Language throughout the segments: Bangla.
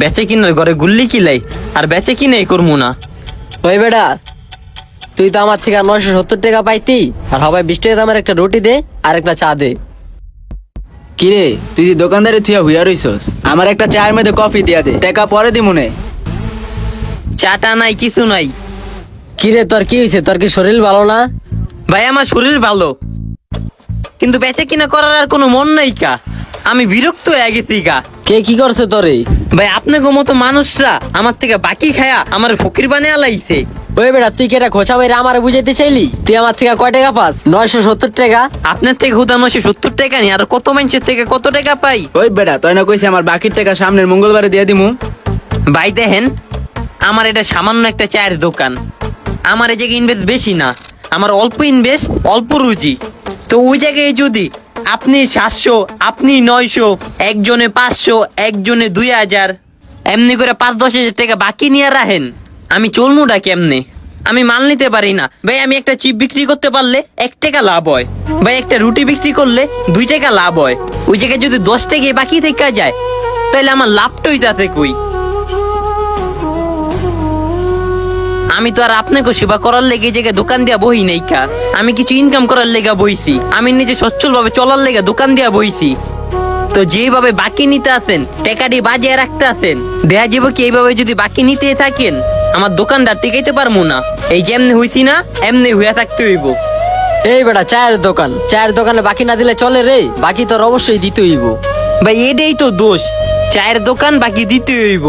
বেচে কিনার ঘরে গুল্লি কিলাই আর বেচে কিনে করমু না। ওই বেটা তুই তো আমার থেকে নয়শো সত্তর টাকা পাইতি আর সবাই বিশ টাকা দামের একটা রুটি দে আর একটা চা দে। কিরে তুই যে দোকানদারে থুয়া হুইয়া রইছস আমার একটা চায়ের মধ্যে কফি দিয়া দে টাকা পরে দি মনে চাটা নাই কিছু নাই। কিরে তোর কি হয়েছে তোর কি শরীর ভালো না? ভাই আমার শরীর ভালো। কিন্তু বেচে কিনা করার আর কোনো মন নাই কা। আমি বিরক্ত হয়ে গেছি গা। কে কি করছে তোরে? ভাই আপনাকে মতো মানুষরা আমার থেকে বাকি খায়া আমার ফকির বানিয়ে লাইছে। ওই বেটা তুই কি এটা খোঁচা মেরে আমার বুঝাইতে চাইলি? তুই আমার থেকে কয় টাকা পাস? নয়শো সত্তর টাকা? আপনার থেকে হুদা নয়শো সত্তর টাকা নি আর কত মানুষের থেকে কত টাকা পাই? ওই বেটা তুই না কইছে আমার বাকির টাকা সামনের মঙ্গলবারে দিয়ে দিমু? ভাই দেখেন আমার এটা সামান্য একটা চায়ের দোকান। আমার এই জায়গায় ইনভেস্ট বেশি না। আমার অল্প ইনভেস্ট অল্প রুজি। তো ওই জায়গায় যদি আপনি সাতশো, আপনি নয়শো, একজনে পাঁচশো, একজনে দুই হাজার। এমনি করে পাঁচ, দশ হাজার টাকা বাকি নিয়ে রাখেন। আমি চলমুটা কেমনে? আমি মাল নিতে পারি না। ভাই, আমি একটা চিপ বিক্রি করতে পারলে এক টাকা লাভ হয়। ভাই, একটা রুটি বিক্রি করলে দুই টাকা লাভ হয়। ওই জায়গায় যদি দশ টাকা বাকি থেকে যায় তাহলে আমার লাভটাই তাতে কই? আমি তো আর আপনাকে সেবা করার লেগে জায়গায় দোকান দিয়া বহি নাই কা। আমি কিছু ইনকাম করার লেগা বইছি। আমি নিজে সচ্ছল ভাবে চলার লেগা দোকান দিয়া বইছি। তো যেভাবে বাকি নিতে আছেন টাকাটি বাজিয়ে রাখতে আছেন দেয়া যাব কি এইভাবে যদি বাকি নিতে থাকেন আমার দোকানদার টিকাইতে পারব না। এই যে এমনি হইছি না এমনি হইয়া থাকতে হইব। এই বেটা চায়ের দোকান। চায়ের দোকানে বাকি না দিলে চলে রে বাকি তোর অবশ্যই দিতে হইব। ভাই এটাই তো দোষ। চায়ের দোকান বাকি দিতে হইব।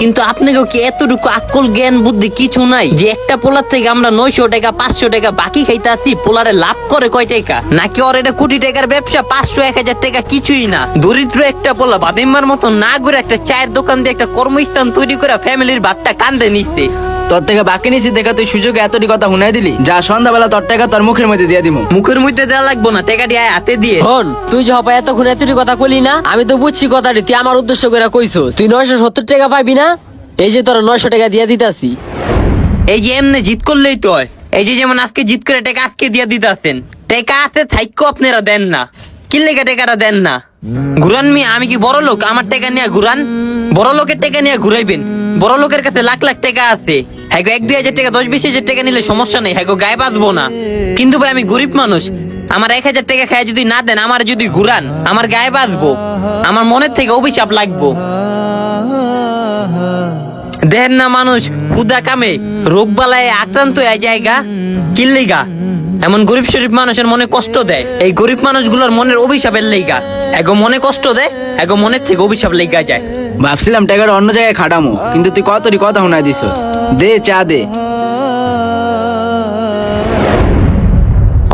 কিন্তু আপনাকেও কি এতটুকু আকল জ্ঞান, বুদ্ধি কিছু নাই যে একটা পোলার থেকে আমরা নয়শো টাকা, পাঁচশো টাকা বাকি খাইতে আসি পোলারে লাভ করে কয় টাকা? নাকি ওর এটা কোটি টাকার ব্যবসা, পাঁচশো, এক হাজার টাকা কিছুই না? দরিদ্র একটা পোলা বাদিম্মার মতো না ঘুরে একটা চায়ের দোকান দিয়ে একটা কর্মস্থান তৈরি করে ফ্যামিলির ভাতটা কান্দে নিচ্ছে তোর থেকে বাকি নিছি দেখা তুই সুযোগে এতটি কথা শুনাই দিলি। যা সন্ধ্যাবেলা তোর টাকা তোর মুখের মধ্যে দিয়ে দিমু। মুখের মধ্যে দেওয়া লাগবো না টাকাটি আয় হাতে দিয়ে। হন তুই যে হবা এতক্ষণ এতটি কথা কইলি না আমি তো বুঝছি কথাটি তুই আমার উদ্দেশ্য করে কইছো। তুই নয়শো সত্তর টাকা পাবি না? এই যে তোর নয়শো টাকা দিয়ে দিতাছি। এই যে এমনি জিত করলেই তো হয়। এই যে যেমন আজকে জিত করে টাকা আজকে দিয়ে দিতেছেন টাকা আছে থাইকো আপনারা দেন না। কি লেগে টাকাটা দেন না? ঘুরান মি আমি কি বড় লোক? আমার টাকা নিয়ে ঘুরান? বড় লোকের টাকা নিয়ে ঘুরাইবেন? বড় লোকের কাছে লাখ লাখ টাকা আছে। হ্যাঁ এক দুই হাজার টাকা, দশ বিশ হাজার টাকা নিলে সমস্যা নেই। হ্যাঁ গায়ে বাঁচবো না। কিন্তু ভাই, আমি গরিব মানুষ। আমার এক হাজার টাকা খায় যদি না দেন, আমার যদি ঘুরান, আমার গায়ে বাঁচবো আমার মনের থেকে অভিশাপ লাগবো। দেখেন না মানুষ উদা কামে রোগ বালায় আক্রান্ত হয়ে জায়গা কিল্লিগা এমন গরিব শরীফ মানুষের মনে কষ্ট দেয়। এই গরিব মানুষগুলোর মনের অভিশাপের লেগা। এগো মনে কষ্ট দেয় এগো মনের থেকে অভিশাপ লেগা যায়। ভাবছিলাম টাকাটা অন্য জায়গায় খাটামো কিন্তু তুই কতটি কথা শুনাই দিছ দে চা দে।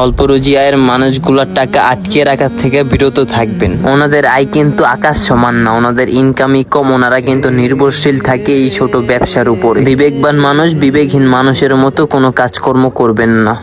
অল্প রুজি আয়ের মানুষগুলোর টাকা আটকে রাখার থেকে বিরত থাকবেন। ওনাদের আয় কিন্তু আকাশ সমান না ওনাদের ইনকামই কম ওনারা কিন্তু নির্ভরশীল থাকে এই ছোট ব্যবসার উপরে। বিবেকবান মানুষ বিবেকহীন মানুষের মতো কোনো কাজকর্ম করবেন না।